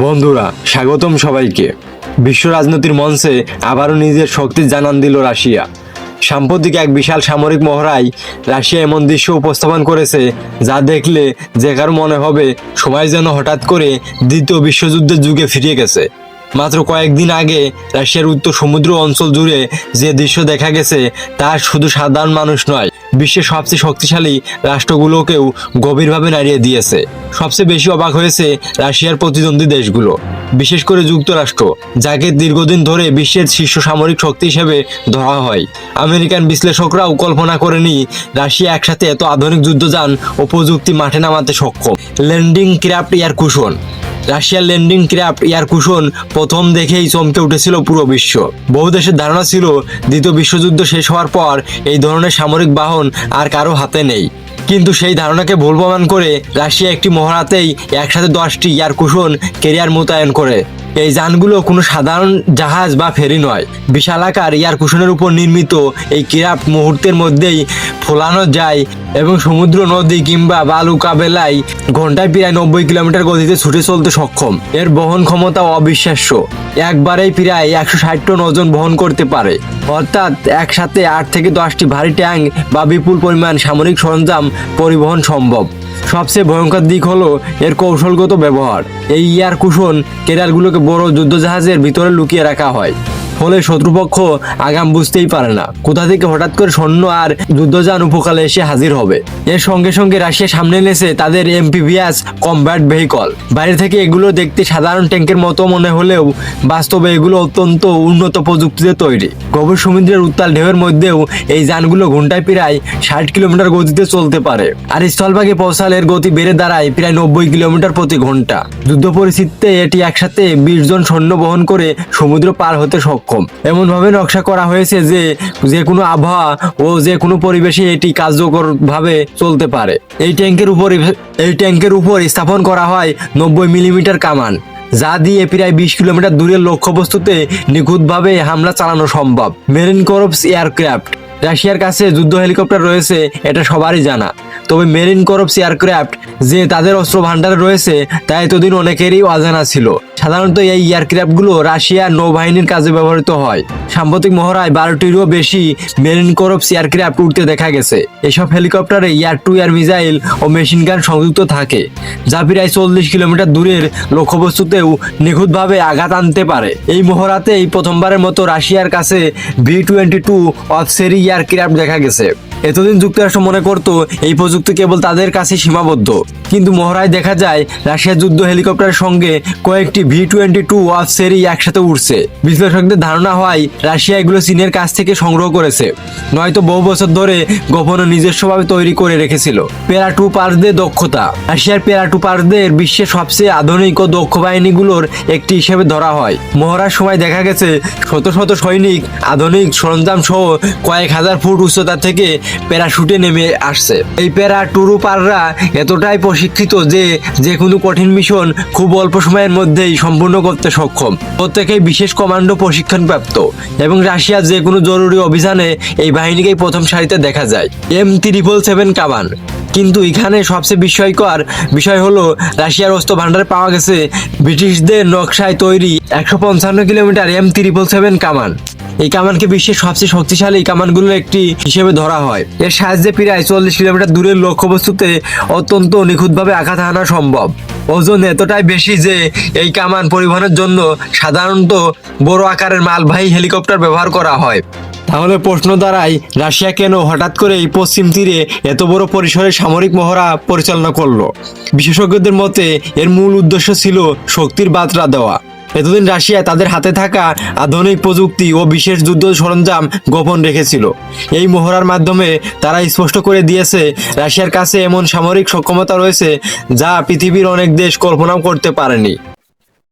বন্ধুরা, স্বাগতম সবাইকে। বিশ্ব রাজনীতির মঞ্চে আবারও নিজের শক্তি জানান দিল রাশিয়া। সাম্প্রতিক এক বিশাল সামরিক মহড়ায় রাশিয়া এমন দৃশ্য উপস্থাপন করেছে যা দেখলে যে কারও মনে হবে, সময় যেন হঠাৎ করে দ্বিতীয় বিশ্বযুদ্ধের যুগে ফিরিয়ে গেছে। মাত্র কয়েকদিন আগে রাশিয়ার উত্তর সমুদ্র অঞ্চল জুড়ে যে দৃশ্য দেখা গেছে তা শুধু সাধারণ মানুষ নয়, বিশ্বের সবচেয়ে শক্তিশালী রাষ্ট্রগুলোকেও গভীরভাবে নাড়িয়ে দিয়েছে। সবচেয়ে বেশি অবাক হয়েছে রাশিয়ার প্রতিদ্বন্দ্বী দেশগুলো, বিশেষ করে যুক্তরাষ্ট্র, যাকে দীর্ঘদিন ধরে বিশ্বের শীর্ষ সামরিক শক্তি হিসেবে ধরা হয়। আমেরিকান বিশ্লেষকরাও কল্পনা করেনি রাশিয়া একসাথে এত আধুনিক যুদ্ধযান ও প্রযুক্তি মাঠে নামাতে সক্ষম। ল্যান্ডিং ক্রাফট এয়ার কুশন রাশিয়ার ল্যান্ডিং ক্রাফট এয়ার কুশন প্রথম দেখেই চমকে উঠেছিল পুরো বিশ্ব। বহু দেশের ধারণা ছিল দ্বিতীয় বিশ্বযুদ্ধ শেষ হওয়ার পর এই ধরনের সামরিক বাহন আর কারও হাতে নেই। কিন্তু সেই ধারণাকে ভুল প্রমাণ করে রাশিয়া একটি মহড়াতেই একসাথে দশটি এয়ার কুশন কেরিয়ার মোতায়েন করে। এই যানগুলো কোনো সাধারণ জাহাজ বা ফেরি নয়। বিশালাকার এয়ার কুশনের উপর নির্মিত এই ক্রাফট মুহূর্তের মধ্যেই ফোলানো যায় এবং সমুদ্র, নদী কিংবা বালু কাবেলায় ঘন্টায় প্রায় নব্বই কিলোমিটার গতিতে ছুটে চলতে সক্ষম। এর বহন ক্ষমতা অবিশ্বাস্য। একবারেই প্রায় একশো ষাট টন ওজন বহন করতে পারে। অর্থাৎ একসাথে আট থেকে দশটি ভারী ট্যাঙ্ক বা বিপুল পরিমাণ সামরিক সরঞ্জাম পরিবহন সম্ভব। সবচেয়ে ভয়ঙ্কর দিক হলো এর কৌশলগত ব্যবহার। এই ইয়ার কুশন কেরিয়ারগুলোকে বড় যুদ্ধজাহাজের ভিতরে লুকিয়ে রাখা হয়। ফলে শত্রুপক্ষ আগাম বুঝতেই পারে না। কোথা থেকে হঠাৎ করে সৈন্য আর যুদ্ধযান উপকালে এসে হাজির হবে? এর সঙ্গে সঙ্গে রাশিয়া সামনে এনেছে তাদের এমপিভিএস কমব্যাট ভেহিকল। বাইরে থেকে এগুলো দেখতে সাধারণ ট্যাঙ্কের মতো মনে হলেও বাস্তবে এগুলো অত্যন্ত উন্নত প্রযুক্তিতে তৈরি। গভীর সমুদ্রের উত্তাল ঢেউয়ের মধ্যেও এই যানগুলো ঘন্টায় প্রায় ষাট কিলোমিটার গতিতে চলতে পারে আর স্থলভাগে পৌঁছালে এর গতি বেড়ে দাঁড়ায় প্রায় নব্বই কিলোমিটার প্রতি ঘণ্টা যুদ্ধ পরিস্থিতিতে এটি একসাথে বিশ জন সৈন্য বহন করে সমুদ্র পার হতে সক্ষম এমনভাবে নকশা করা হয়েছে যে যে কোনো আবহাওয়া ও যে কোনো পরিবেশে এটি কার্যকরভাবে চলতে পারে। এই ট্যাঙ্কের উপর, এই ট্যাঙ্কের উপর স্থাপন করা হয় নব্বই মিলিমিটার কামান, যা দিয়ে প্রায় বিশ কিলোমিটার দূরের লক্ষ্যবস্তুতে নিখুঁতভাবে হামলা চালানো সম্ভব। মেরিন করপস এয়ারক্রাফট রাশিয়ার কাছে যুদ্ধ হেলিকপ্টার রয়েছে, এটা সবারই জানা। তবে মেরিন করপস এয়ারক্রাফট যে তাদের অস্ত্র ভান্ডারে রয়েছে, তা এতদিন অনেকেরই অজানা ছিল। সাধারণত এই এয়ারক্রাফটগুলো রাশিয়ার নৌবাহিনীর কাজে ব্যবহৃত হয়। সাম্প্রতিক মহড়ায় বারোটিরও বেশি মেরিন করপস এয়ারক্রাফট উঠতে দেখা গেছে। এসব হেলিকপ্টারে এয়ার টু এয়ার মিসাইল ও মেশিন গান সংযুক্ত থাকে, যা প্রায় চল্লিশ কিলোমিটার দূরের লক্ষ্যবস্তুতেও নিখুঁতভাবে আঘাত আনতে পারে। এই মহড়াতে এই প্রথমবারের মতো রাশিয়ার কাছে ভি টোয়েন্টি টু অফসেরি এয়ারক্রাফট দেখা গেছে। এতদিন যুক্তরাষ্ট্র মনে করত এই প্রযুক্তি কেবল তাদের কাছে সীমাবদ্ধ। কিন্তু মহড়ায় দেখা যায়, রাশিয়ার যুদ্ধ হেলিকপ্টারের সঙ্গে কয়েকটি ভি টোয়েন্টি টু ওয়াফ সেরি একসাথে উঠছে বিশ্লেষকদের ধারণা হয়, রাশিয়া এগুলো চীনের কাছ থেকে সংগ্রহ করেছে। নয়তো বহু বছর ধরে গোপনে নিজস্বভাবে তৈরি করে রেখেছিল। প্যারাটু পার্সদের দক্ষতা। রাশিয়ার প্যারাটু পার্সদের বিশ্বের সবচেয়ে আধুনিক ও দক্ষ বাহিনীগুলোর একটি হিসেবে ধরা হয়। মহড়ার সময় দেখা গেছে, শত শত সৈনিক, আধুনিক সরঞ্জাম সহ কয়েক হাজার ফুট উচ্চতা থেকে প্যারাশুটে নেমে আসছে। এই প্যারা টুরুপাররা এতটাই প্রশিক্ষিত যে যে কোনো কঠিন মিশন খুব অল্প সময়ের মধ্যেই সম্পূর্ণ করতে সক্ষম। প্রত্যেকেই বিশেষ কমান্ডো প্রশিক্ষণ প্রাপ্ত এবং রাশিয়ার যে কোনো জরুরি অভিযানে এই বাহিনীকেই প্রথম সারিতে দেখা যায়। এম ত্রিপল সেভেন কামান। কিন্তু এখানে সবচেয়ে বিস্ময়কর বিষয় হলো, রাশিয়ার অস্ত্র ভান্ডারে পাওয়া গেছে ব্রিটিশদের নকশায় তৈরি একশো পঞ্চান্ন কিলোমিটার এম ত্রিপল সেভেন কামান। এই কামানকে বিশ্বের সবচেয়ে শক্তিশালী কামানগুলোর একটি হিসেবে ধরা হয়। এর সাহায্যে প্রায় চল্লিশ কিলোমিটার দূরের লক্ষ্যবস্তুতে অত্যন্ত নিখুঁতভাবে আঘাত হানা সম্ভব। ওজন এতটাই বেশি যে এই কামান পরিবহনের জন্য সাধারণত বড় আকারের মালবাহী হেলিকপ্টার ব্যবহার করা হয়। তাহলে প্রশ্ন দাঁড়ায়, রাশিয়া কেন হঠাৎ করে এই পশ্চিম তীরে এত বড় পরিসরে সামরিক মহড়া পরিচালনা করল? বিশেষজ্ঞদের মতে, এর মূল উদ্দেশ্য ছিল শক্তির বার্তা দেওয়া। এতদিন রাশিয়া তাদের হাতে থাকা আধুনিক প্রযুক্তি ও বিশেষ যুদ্ধ সরঞ্জাম গোপন রেখেছিল। এই মহড়ার মাধ্যমে তারা স্পষ্ট করে দিয়েছে, রাশিয়ার কাছে এমন সামরিক সক্ষমতা রয়েছে যা পৃথিবীর অনেক দেশ কল্পনাও করতে পারেনি।